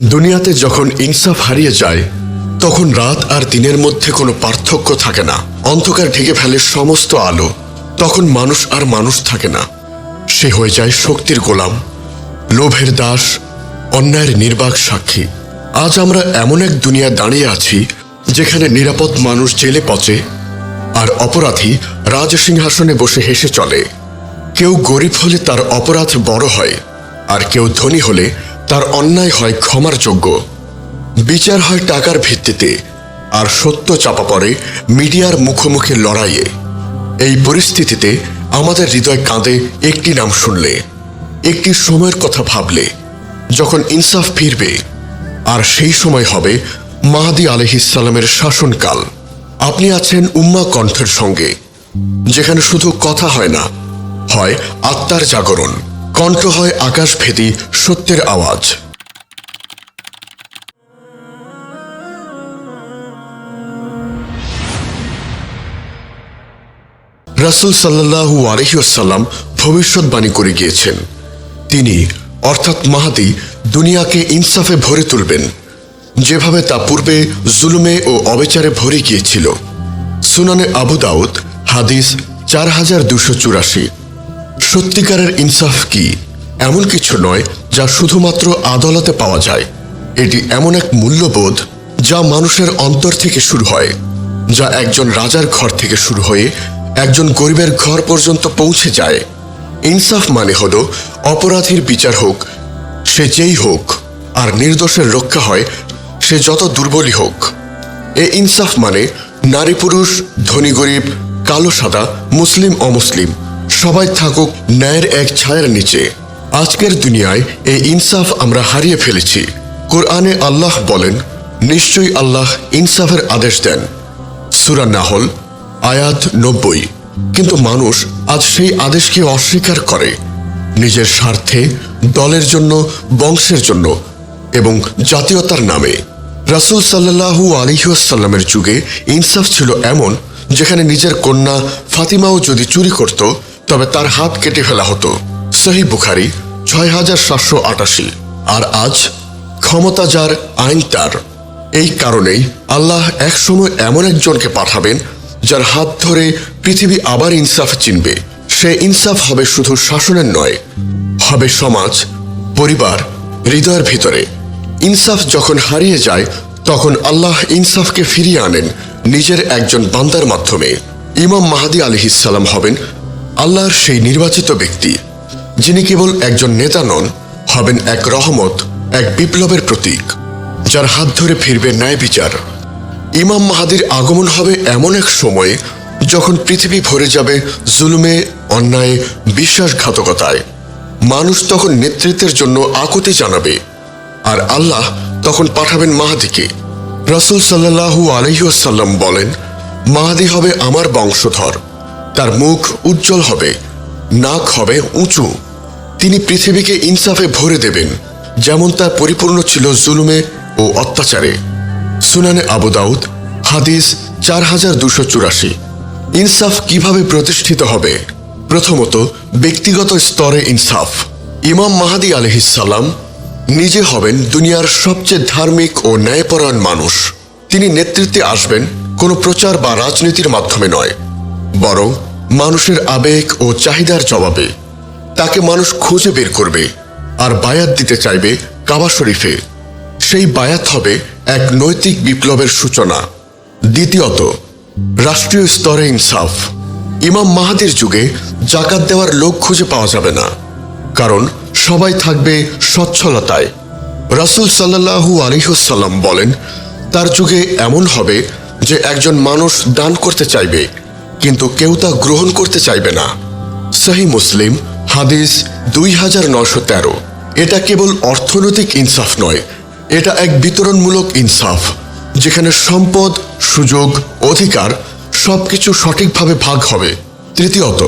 দুনিয়াতে যখন ইনসাফ হারিয়ে যায়, তখন রাত আর দিনের মধ্যে কোনো পার্থক্য থাকে না। অন্ধকার ঢেকে ফেলে সমস্ত আলো, তখন মানুষ আর মানুষ থাকে না। সে হয়ে যায় শক্তির গোলাম, লোভের দাস, অন্যায়ের নির্বাক সাক্ষী। আজ আমরা এমন এক দুনিয়া দাঁড়িয়ে আছি, যেখানে নিরাপদ মানুষ জেলে পচে, আর অপরাধী রাজসিংহাসনে বসে হেসে চলে। কেউ গরিব হলে তার অপরাধ বড় হয়, আর কেউ ধনী হলে তার অন্যায় হয় ক্ষমার যোগ্য। বিচার হয় টাকার ভিত্তিতে, আর সত্য চাপা পড়ে মিডিয়ার মুখোমুখি লড়াইয়ে। এই পরিস্থিতিতে আমাদের হৃদয় কাঁদে একটি নাম শুনলে, একটি সময়ের কথা ভাবলে, যখন ইনসাফ ফিরবে, আর সেই সময় হবে মাহাদি আলহিসাল্লামের শাসনকাল। আপনি আছেন উম্মা কণ্ঠের সঙ্গে, যেখানে শুধু কথা হয় না, হয় আত্মার জাগরণ। কণ্ঠ হয় আকাশ আকাশভেদী সত্যের আওয়াজ। রাসুল সাল্লাহু আলহিউসাল্লাম ভবিষ্যৎবাণী করে গিয়েছেন। তিনি, অর্থাৎ মাহাদি, দুনিয়াকে ইনসাফে ভরে তুলবেন। যেভাবে তা পূর্বে জুলুমে ও অবিচারে ভরে গিয়েছিল। সুনানে আবু দাউদ, হাদিস চার হাজার দুশো চুরাশি। সত্যিকারের ইনসাফ কি? এমন কিছু নয় যা শুধুমাত্র আদালতে পাওয়া যায়। এটি এমন এক মূল্যবোধ যা মানুষের অন্তর থেকে শুরু হয়, যা একজন রাজার ঘর থেকে শুরু হয়ে একজন গরিবের ঘর পর্যন্ত পৌঁছে যায়। ইনসাফ মানে হল অপরাধীর বিচার হোক, সে যেই হোক, আর নির্দোষের রক্ষা হয়, সে যত দুর্বলই হোক। এ ইনসাফ মানে নারী পুরুষ, ধনী গরিব, কালো সাদা, মুসলিম অমুসলিম সবাই থাকুক ন্যায়ের এক ছায়ার নিচে। আজকের দুনিয়ায় এই ইনসাফ আমরা হারিয়ে ফেলেছি। কোরআনে আল্লাহ বলেন, নিশ্চয়ই আল্লাহ ইনসাফের আদেশ দেন। সুরা নাহল, আয়াত নব্বই। কিন্তু মানুষ আজ সেই আদেশকে অস্বীকার করে। নিজের স্বার্থে, দলের জন্য, বংশের জন্য এবং জাতীয়তার নামে। রাসুল সাল্লাহু আলিহাসাল্লামের যুগে ইনসাফ ছিল এমন, যেখানে নিজের কন্যা ফাতিমাও যদি চুরি করত তবে তার হাত কেটে ফেলা হতো। সহি বুখারি ছয় হাজার সাতশো আটাশি। আর আজ ক্ষমতা যার আইন তার। এই কারণেই আল্লাহ একসময় এমন একজনকে পাঠাবেন, যার হাত ধরে পৃথিবী আবার ইনসাফ চিনবে। সে ইনসাফ হবে শুধু শাসনের নয়, হবে সমাজ, পরিবার, হৃদয়ের ভিতরে। ইনসাফ যখন হারিয়ে যায়, তখন আল্লাহ ইনসাফকে ফিরিয়ে আনেন নিজের একজন বান্দার মাধ্যমে। ইমাম মাহাদি আলিহিসাল্লাম হবেন আল্লাহর সেই নির্বাচিত ব্যক্তি, যিনি কেবল একজন নেতা নন, হবেন এক রহমত, এক বিপ্লবের প্রতীক, যার হাত ধরে ফিরবে ন্যায় বিচার। ইমাম মাহাদির আগমন হবে এমন এক সময়ে, যখন পৃথিবী ভরে যাবে জুলুমে, অন্যায়, বিশ্বাসঘাতকতায়। মানুষ তখন নেতৃত্বের জন্য আকুতি জানাবে, আর আল্লাহ তখন পাঠাবেন মাহাদিকে। রসুল সাল্লাহু আলহিউসাল্লাম বলেন, মাহাদি হবে আমার বংশধর। তার মুখ উজ্জ্বল হবে, নাক হবে উঁচু। তিনি পৃথিবীকে ইনসাফে ভরে দেবেন, যেমন তার পরিপূর্ণ ছিল জুলুমে ও অত্যাচারে। সুনানে আবু দাউদ, হাদিস চার হাজার দুশো চুরাশি। ইনসাফ কীভাবে প্রতিষ্ঠিত হবে? প্রথমত, ব্যক্তিগত স্তরে ইনসাফ। ইমাম মাহাদি আলহিসাল্লাম নিজে হবেন দুনিয়ার সবচেয়ে ধার্মিক ও ন্যায়পরায়ণ মানুষ। তিনি নেতৃত্বে আসবেন কোনো প্রচার বা রাজনীতির মাধ্যমে নয়। বরং মানুষের আবেগ ও চাহিদার জবাবে তাকে মানুষ খুঁজে বের করবে আর বায়াত দিতে চাইবে কাবা শরীফে। সেই বায়াত হবে এক নৈতিক বিপ্লবের সূচনা। দ্বিতীয়ত, রাষ্ট্রীয় স্তরে ইনসাফ। ইমাম মাহাদির যুগে জাকাত দেওয়ার লোক খুঁজে পাওয়া যাবে না। কারণ সবাই থাকবে সচ্ছলতায়। রাসুল সাল্লাহু আলিহসাল্লাম বলেন, তার যুগে এমন হবে যে একজন মানুষ দান করতে চাইবে কিন্তু কেউ তা গ্রহণ করতে চাইবে না। সহি মুসলিম, হাদিস দুই হাজার নশো তেরো। এটা কেবল অর্থনৈতিক ইনসাফ নয়, এটা এক বিতরণমূলক ইনসাফ, যেখানে সম্পদ, সুযোগ, অধিকার সবকিছু সঠিকভাবে ভাগ হবে। তৃতীয়ত,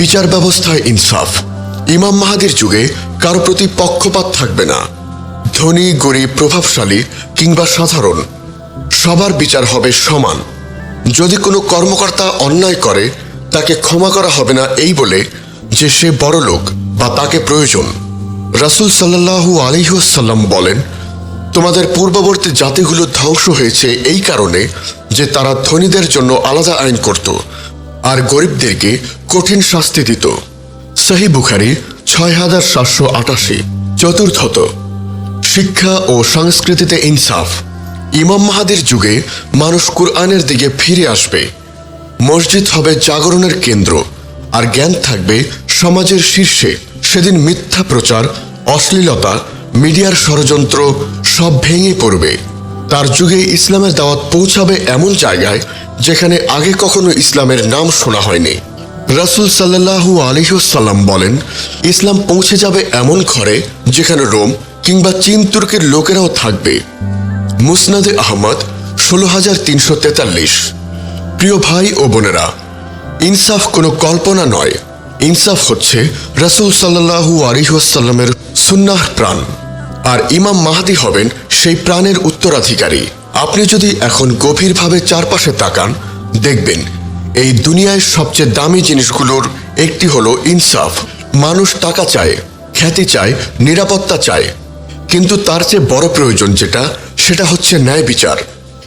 বিচার ব্যবস্থায় ইনসাফ। ইমাম মাহাদির যুগে কারও প্রতি পক্ষপাত থাকবে না। ধনী, গরিব, প্রভাবশালী কিংবা সাধারণ, সবার বিচার হবে সমান। যদি কোনো কর্মকর্তা অন্যায় করে, তাকে ক্ষমা করা হবে না এই বলে যে সে বড় লোক বা তাকে প্রয়োজন। রাসুল সাল্লাহু আলিহাসাল্লাম বলেন, তোমাদের পূর্ববর্তী জাতিগুলো ধ্বংস হয়েছে এই কারণে যে তারা ধনীদের জন্য আলাদা আইন করত আর গরিবদেরকে কঠিন শাস্তি দিত। সহি বুখারি ছয় হাজার সাতশো আটাশি, চতুর্থত। শিক্ষা ও সংস্কৃতিতে ইনসাফ। ইমাম মাহাদির যুগে মানুষ কুরআনের দিকে ফিরে আসবে। মসজিদ হবে জাগরণের কেন্দ্র, আর জ্ঞান থাকবে সমাজের শীর্ষে। সেদিন মিথ্যা প্রচার, অশ্লীলতা, মিডিয়ার ষড়যন্ত্র সব ভেঙে পড়বে। তার যুগে ইসলামের দাওয়াত পৌঁছাবে এমন জায়গায় যেখানে আগে কখনো ইসলামের নাম শোনা হয়নি। রাসূল সাল্লাল্লাহু আলহিহসাল্লাম বলেন, ইসলাম পৌঁছে যাবে এমন ঘরে যেখানে রোম কিংবা চীন, তুর্কের লোকেরাও থাকবে। মুসনাদে আহমদ ষোলো হাজার তিনশো তেতাল্লিশ। প্রিয় ভাই ও বোনেরা, ইনসাফ কোনো কল্পনা নয়। ইনসাফ হচ্ছে রাসূল সাল্লাল্লাহু আলিহাসাল্লামের সুন্নাহ প্রাণ। আর ইমাম মাহাদি হবেন সেই প্রাণের উত্তরাধিকারী। আপনি যদি এখন গভীরভাবে চারপাশে তাকান, দেখবেন এই দুনিয়ায় সবচেয়ে দামি জিনিসগুলোর একটি হলো ইনসাফ। মানুষ টাকা চায়, খ্যাতি চায়, নিরাপত্তা চায়। কিন্তু তার চেয়ে বড় প্রয়োজন যেটা সেটা হচ্ছে ন্যায় বিচার।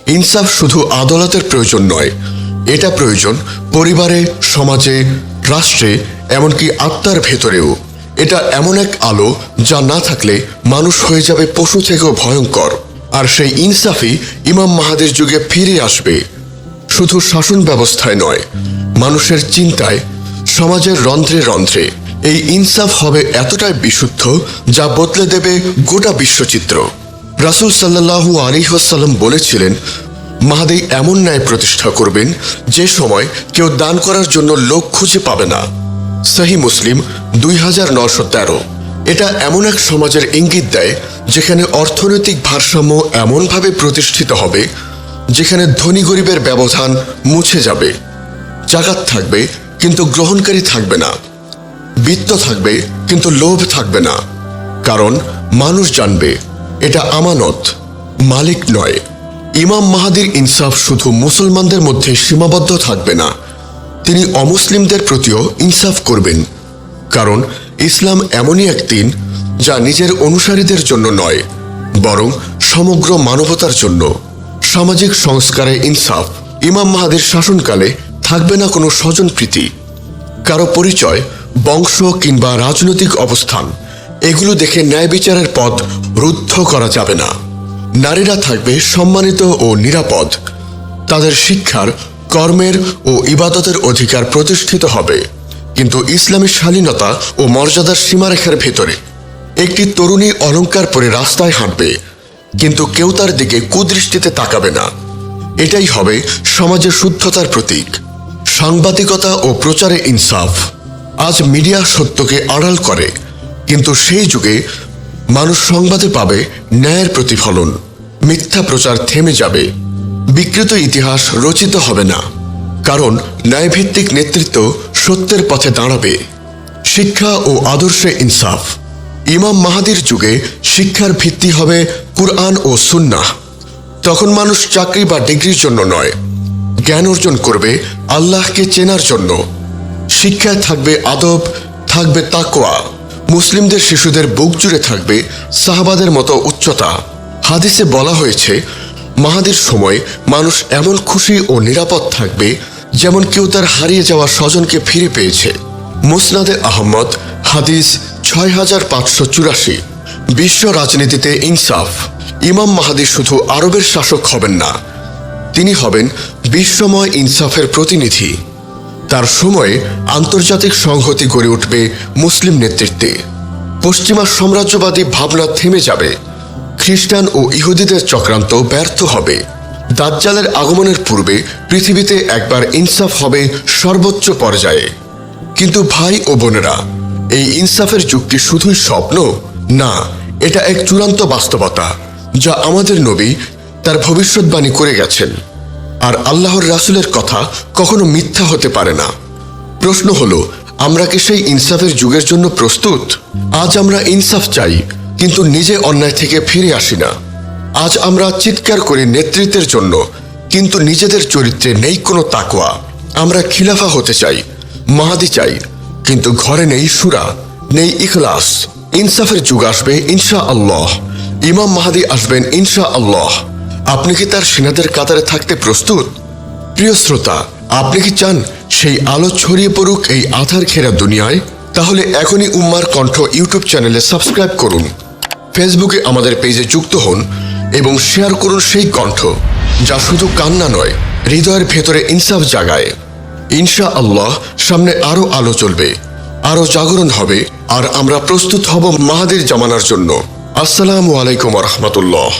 ইনসাফ শুধু আদালতের প্রয়োজন নয়, এটা প্রয়োজন পরিবারে, সমাজে, রাষ্ট্রে, এমনকি আত্মার ভেতরেও। এটা এমন এক আলো যা না থাকলে মানুষ হয়ে যাবে পশু থেকেও ভয়ঙ্কর। আর সেই ইনসাফই ইমাম মাহাদের যুগে ফিরে আসবে। শুধু শাসন ব্যবস্থায় নয়, মানুষের চিন্তায়, সমাজের রন্ধ্রে রন্ধ্রে। এই ইনসাফ হবে এতটাই বিশুদ্ধ যা বদলে দেবে গোটা বিশ্বচিত্র। রাসূল সাল্লাল্লাহু আলিহাসাল্লাম বলেছিলেন, মাহাদি এমন ন্যায় প্রতিষ্ঠা করবেন যে সময় কেউ দান করার জন্য লোক খুঁজে পাবে না। সহি মুসলিম দুই হাজার নশো তেরো। এটা এমন এক সমাজের ইঙ্গিত দেয়, যেখানে অর্থনৈতিক ভারসাম্য এমনভাবে প্রতিষ্ঠিত হবে, যেখানে ধনী গরিবের ব্যবধান মুছে যাবে। জাকাত থাকবে, কিন্তু গ্রহণকারী থাকবে না। বিত্ত থাকবে, কিন্তু লোভ থাকবে না। কারণ মানুষ জানবে এটা আমানত, মালিক নয়। ইমাম মাহাদির ইনসাফ শুধু মুসলমানদের মধ্যে সীমাবদ্ধ থাকবে না, তিনি অমুসলিমদের প্রতিও ইনসাফ করবেন। কারণ ইসলাম এমনই এক দিন যা নিজের অনুসারীদের জন্য নয়, বরং সমগ্র মানবতার জন্য। সামাজিক সংস্কারে ইনসাফ ইমাম মাহাদির শাসনকালে থাকবে না কোনো স্বজনপ্রীতি কারও পরিচয়, বংশ কিংবা রাজনৈতিক অবস্থান। এগুলো দেখে ন্যায় বিচারের পথ রুদ্ধ করা যাবে না। নারীরা থাকবে সম্মানিত ও নিরাপদ। তাদের শিক্ষার, কর্মের ও ইবাদতের অধিকার প্রতিষ্ঠিত হবে। কিন্তু ইসলামী শালীনতা ও মর্যাদার সীমারেখার ভেতরে একটি তরুণী অলংকার পরে রাস্তায় হাঁটবে, কিন্তু কেউ তার দিকে কুদৃষ্টিতে তাকাবে না। এটাই হবে সমাজের শুদ্ধতার প্রতীক। সাংবাদিকতা ও প্রচারে ইনসাফ। আজ মিডিয়া সত্যকে আড়াল করে কিন্তু সেই যুগে মানুষ সংবাদে পাবে ন্যায়ের প্রতিফলন, মিথ্যা প্রচার থেমে যাবে, বিকৃত ইতিহাস রচিত হবে না, কারণ ন্যায়ভিত্তিক নেতৃত্ব সত্যের পথে দাঁড়াবে। শিক্ষা ও আদর্শে ইনসাফ, ইমাম মাহাদির যুগে শিক্ষার ভিত্তি হবে কুরআন ও সুন্নাহ। তখন মানুষ চাকরি বা ডিগ্রির জন্য নয়, জ্ঞান অর্জন করবে আল্লাহকে চেনার জন্য। শিক্ষায় থাকবে আদব, থাকবে তাকোয়া মুসলিমদের শিশুদের বুক জুড়ে থাকবে সাহাবাদের মতো উচ্চতা। হাদিসে বলা হয়েছে, মাহাদির সময় মানুষ এমন খুশি ও নিরাপদ থাকবে যেমন কেউ তার হারিয়ে যাওয়া স্বজনকে ফিরে পেয়েছে। মুসনাদে আহমদ, হাদিস ছয় হাজার পাঁচশো চুরাশি। বিশ্ব রাজনীতিতে ইনসাফ। ইমাম মাহাদি শুধু আরবের শাসক হবেন না, তিনি হবেন বিশ্বময় ইনসাফের প্রতিনিধি। তার সময়ে আন্তর্জাতিক সংহতি গড়ে উঠবে মুসলিম নেতৃত্বে। পশ্চিমা সাম্রাজ্যবাদী ভাবনা থেমে যাবে। খ্রিস্টান ও ইহুদিদের চক্রান্ত ব্যর্থ হবে। দাজ্জালের আগমনের পূর্বে পৃথিবীতে একবার ইনসাফ হবে সর্বোচ্চ পর্যায়ে। কিন্তু ভাই ও বোনেরা, এই ইনসাফের কি শুধুই স্বপ্ন? না, এটা এক চূড়ান্ত বাস্তবতা, যা আমাদের নবী তার ভবিষ্যৎবাণী করে গেছেন। আর আল্লাহর রাসূলের কথা কখনো মিথ্যা হতে পারে না। প্রশ্ন হলো, আমরা কি সেই ইনসাফের যুগের জন্য প্রস্তুত? আজ আমরা ইনসাফ চাই, কিন্তু নিজে অন্যায় থেকে ফিরে আসি না। আজ আমরা চিৎকার করি নেতৃত্বের জন্য, কিন্তু নিজেদের চরিত্রে নেই কোনো তাকওয়া। আমরা খিলাফা হতে চাই, মাহাদি চাই, কিন্তু ঘরে নেই সুরা, নেই ইখলাস। ইনসাফের যুগ আসবে ইনশা আল্লাহ ইমাম মাহাদি আসবেন ইনশা আল্লাহ আপনি কি তার সেনাদের কাতারে থাকতে প্রস্তুত? প্রিয় শ্রোতা, আপনি কি চান সেই আলো ছড়িয়ে পড়ুক এই আধার ঘেরা দুনিয়ায়? তাহলে এখনই উম্মার কণ্ঠ ইউটিউব চ্যানেলে সাবস্ক্রাইব করুন। ফেসবুকে আমাদের পেজে যুক্ত হন এবং শেয়ার করুন সেই কণ্ঠ, যা শুধু কান্না নয়, হৃদয়ের ভেতরে ইনসাফ জাগায়। ইনশা আল্লাহ সামনে আরও আলো চলবে আরও জাগরণ হবে, আর আমরা প্রস্তুত হব মাহাদের জামানার জন্য। আসসালামু আলাইকুম রহমতুল্লাহ।